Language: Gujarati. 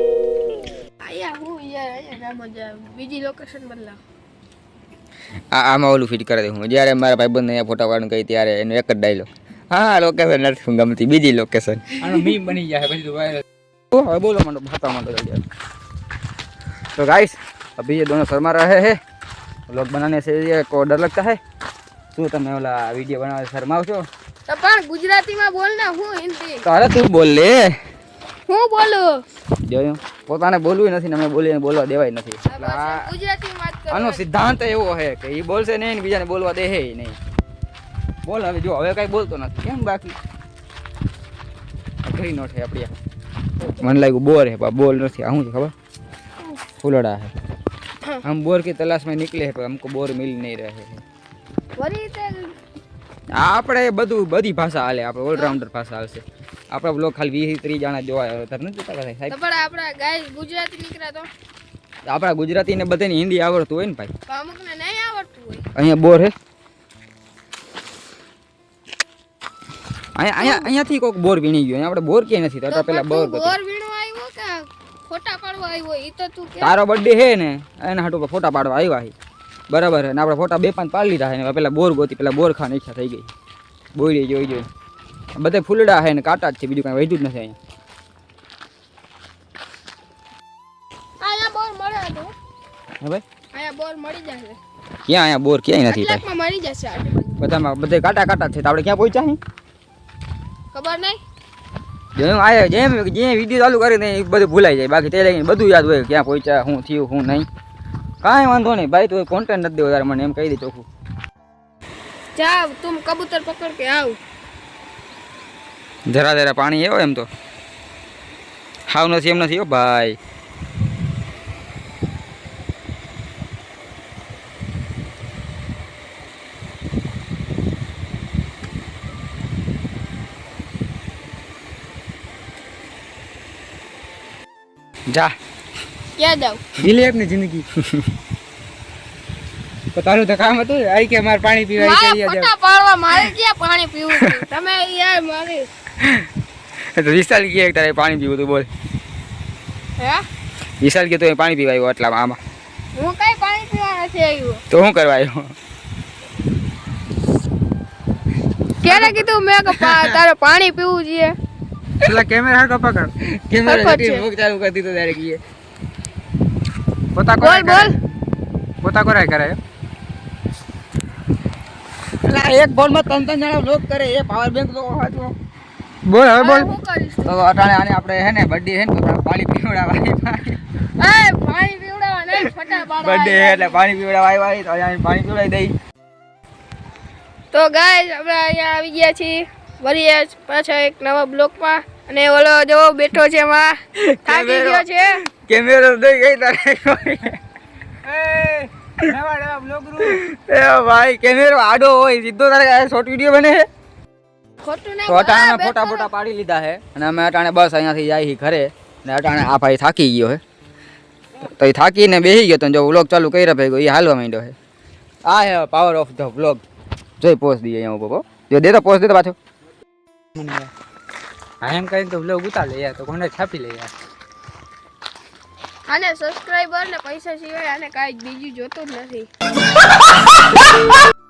અહીંયા હું યાર અહીંયા ના મજા આવે. બીજી લોકેશન બદલાવ આ આમાં ઓલું ફિટ કરી દઉં જ્યારે મારા ભાઈબંધને અહીંયા ફોટા પાડવાનું કહી ત્યારે એનો એક જ ડાયલોગ હા લોકેશન નથી ગમતી બીજી લોકેશન આનો મીમ બની જાય પછી તો વાયરલ હવે બોલો માંડો ભાતા માંડો जल्दी तो गाइस अभी ये दोनों शर्मा रहे हैं लोग बनाने से ये को डर लगता है શું તમે ઓલા વિડીયો બનાવવા શરમાવ છો તો પણ ગુજરાતીમાં બોલ ને હું હિન્દી તારે તું બોલ લે હું બોલું જોયું પોતાને બોલવું નથી ને અમે બોલીને બોલવા દેવાય નથી આ એટલે ભાષા આ ગુજરાતીમાં વાત કરો આનો સિદ્ધાંત એવો છે કે એ બોલશે નહીં ને બીજાને બોલવા દે નહીં બોલ હવે જો હવે કઈ બોલતો નથી કેમ બાકી અઘરી નો છે આપણી આ. મને લાગ્યું બોર है पर बोल નથી આ શું છે ખબર ફૂલડા है हम बोर की तलाश में निकले हैं पर हमको बोर मिल नहीं रहे हैं વળી તે આ આપણે બધું બધી ભાષા હાલે આપણે ઓલરાઉન્ડર ભાષા હાલશે. આપણે બ્લોગ ખાલી વીસ ત્રીસ જણા જોવા તાર નથી જોતા સાહેબ? પણ આપણા ગાય ગુજરાતી નીકળ્યા તો. આપણા ગુજરાતી ને બધાને હિન્દી આવડતું હોય ને ભાઈ? અમુકને નહીં આવડતું હોય. અહીંયા બોર હે? અહીંયા અહીંયા અહીંયાથી કોઈક બોર વીણી ગયો. આપણે બોર કે નથી તો પેલા બોર બોર વીણો આવ્યો કે ફોટા પાડવા આવ્યો? એ તો તું તારો બર્થડે હે ને? એના હાટુ ફોટા પાડવા આવ્યા હી. બરાબર અને ને આપણે ફોટા બે પાંચ પાડી લીધા છે. પેલા બોર ગોતી પેલા બોર ખાવાની ઈચ્છા થઈ ગઈ. બોરી જોઈ જોઈ. બધે ફૂલડા છે ને કાંટા જ છે બીજું કાંઈ વધ્યું જ નથી અહીંયા. બોર હે ક્યાંય નથી બધામાં બધે કાંટા કાંટા છે. તો આપણે ક્યાં પહોંચ્યા હી? ખબર નહીં? જેમ આયા જેમ જે વીડિયો ચાલુ કરી દે બધું ભૂલાઈ જાય. બાકી તે બધું યાદ હોય ક્યાં પહોંચ્યા શું થયું શું નહીં. કાંઈ વાંધો નહીં ભાઈ તું કોન્ટેન્ટ નથી દેવો તારે મને એમ કહી દે ચોખ્ખું. જાવ તું કબૂતર પકડ કે આવ. જરા જરા પાણી એવો એમ તો. હાવ નથી એમ નથી હો ભાઈ. જા. ક્યાં જાવ જીલે આપની જિંદગી. તો તારું તો કામ હતું આઈ કે મારે પાણી પીવા કે અહીંયા ફોટા પાડવા મારે કે પાણી પીવું તમે યાર મારી. તો વિશાલ કે તારે પાણી પીવું તું બોલ. હે? વિશાલ કે તું પાણી પીવા આવ્યો એટલા આમાં. હું કઈ પાણી પીવા નથી આવ્યો? તો હું કરવા આવ્યો? ક્યારે કીધું મેં કે તારે પાણી પીવું જોઈએ એટલે કેમેરા કપા પકડ. કેમેરા સરખો જ જતી છે. મુખ ચાલુ કરી દીધો ત્યારે કીએ. પોતા બોલ બોલ. પોતા કોરાય કરે? લા એક બોલમાં ત્રણ ત્રણ જણા લોક કરે એ પાવર બેંક તો હતો બોલ હવે બોલ. તો અટાણે આને આપણે હે ને બર્થડે હે ને તો પાણી પીવડાવવા એ પાણી પીવડાવવા નહીં ફટા બર્થડે એટલે પાણી પીવડાવવા આવ્યા તો અહીંયા પાણી પીવડાવી દઈ. તો ગાઈસ આપણે અહીંયા આવી ગયા છીએ. વળીએ પાછા એક નવા બ્લોકમાં. અને ઓલો જો બેઠો છે એમાં. થાકી ગયો છે. કેમેરો દઈ ગઈ તારે. એ ભાઈ કેમેરો આડો હોય સીધો તારે શોર્ટ વિડિયો બને બોલ, ફોટા ફોટા પાડી લીધા છે. અને અમે અટાણે બસ અહીંયાથી જાય ઘરે. ને અટાણે આ ભાઈ થાકી ગયો હે તો એ થાકીને બેસી ગયો તો જો વ્લોગ ચાલુ કરી રહ્યો એ હાલવા માંડ્યો છે. આ hey power of the vlog જોઈ પોસ્ટ દઈએ અહીંયા ઊભો જો દે તો પોસ્ટ દે તો પાછો હા એમ કરીને તો બ્લોગ ઉતાર લઈએ તો કોને છાપી લઈએ. આને સબસ્ક્રાઇબર ને પૈસા સિવાય આને કાંઈ બીજું જોતું જ નથી.